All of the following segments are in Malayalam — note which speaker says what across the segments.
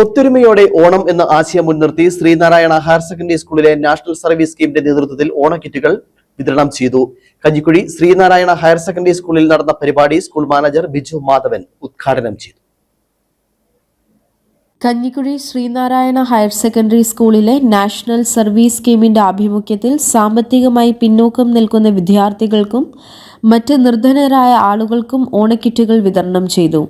Speaker 1: ഒത്തൊരുമയോടെ ഓണം എന്ന ആശയം മുൻനിർത്തി ശ്രീനാരായണ ഹയർ സെക്കൻഡറി സ്കൂളിലെ നാഷണൽ സർവീസ് സ്കീമിന്റെ നേതൃത്വത്തിൽ ഓണക്കിറ്റുകൾ വിതരണം ചെയ്തു. കഞ്ഞിക്കുഴി ശ്രീനാരായണ ഹയർ സെക്കൻഡറി സ്കൂളിൽ നടന്ന പരിപാടി സ്കൂൾ മാനേജർ ബിജു മാധവൻ ഉദ്ഘാടനം ചെയ്തു.
Speaker 2: കഞ്ഞിക്കുഴി ശ്രീനാരായണ ഹയർ സെക്കൻഡറി സ്കൂളിലെ നാഷണൽ സർവീസ് സ്കീമിന്റെ ആഭിമുഖ്യത്തിൽ സാമ്പത്തികമായി പിന്നോക്കം നിൽക്കുന്ന വിദ്യാർത്ഥികൾക്കും മറ്റ് നിർധനരായ ആളുകൾക്കും ഓണക്കിറ്റുകൾ വിതരണം ചെയ്തു.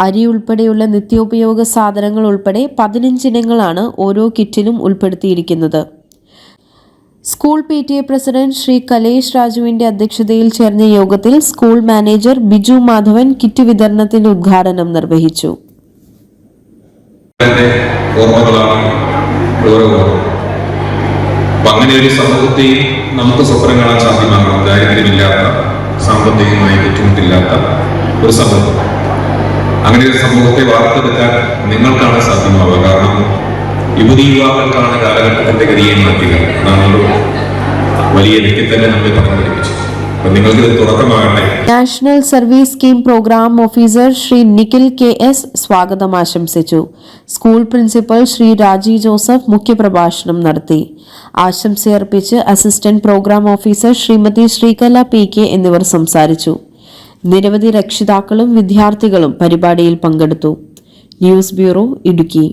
Speaker 2: അരി ഉൾപ്പെടെയുള്ള നിത്യോപയോഗ സാധനങ്ങൾ ഉൾപ്പെടെ പതിനഞ്ചിനങ്ങളാണ് ഓരോ കിറ്റിലും ഉൾപ്പെടുത്തിയിരിക്കുന്നത്. School P T A president Shri Kalesh രാജുവിന്റെ അധ്യക്ഷതയിൽ ചേർന്ന യോഗത്തിൽ school manager Biju Madhavan kit വിതരണത്തിന്റെ ഉദ്ഘാടനം നിർവഹിച്ചു.
Speaker 3: അങ്ങനെ ഒരു സമൂഹത്തെയും നമുക്ക് സ്വപ്നം കാണാൻ സാധ്യമാകണം. ദാരിദ്ര്യമില്ലാത്ത സാമ്പത്തികമായി ബുദ്ധിമുട്ടില്ലാത്ത ഒരു സമൂഹം. അങ്ങനെ ഒരു സമൂഹത്തെ വാർത്തെടുക്കാൻ നിങ്ങൾക്കാണ് സാധ്യമാവുക. കാരണം യുവതി യുവാക്കൾക്കാണ് കാലഘട്ടത്തിന്റെ ഗതിയെ മാറ്റുക. എന്നാണല്ലോ വലിയ എനിക്ക് തന്നെ നമ്മൾ പറഞ്ഞു പഠിപ്പിച്ചത്.
Speaker 2: National service scheme programme officer Shri Nikhil K S സ്വാഗതം ആശംസിച്ചു. School principal Shri Raji Joseph മുഖ്യപ്രഭാഷണം നടത്തി. ആശംസയർപ്പിച്ച് assistant programme officer Shrimati Sreekala P K എന്നിവർ സംസാരിച്ചു. നിരവധി രക്ഷിതാക്കളും വിദ്യാർത്ഥികളും പരിപാടിയിൽ പങ്കെടുത്തു. News bureau Idukki.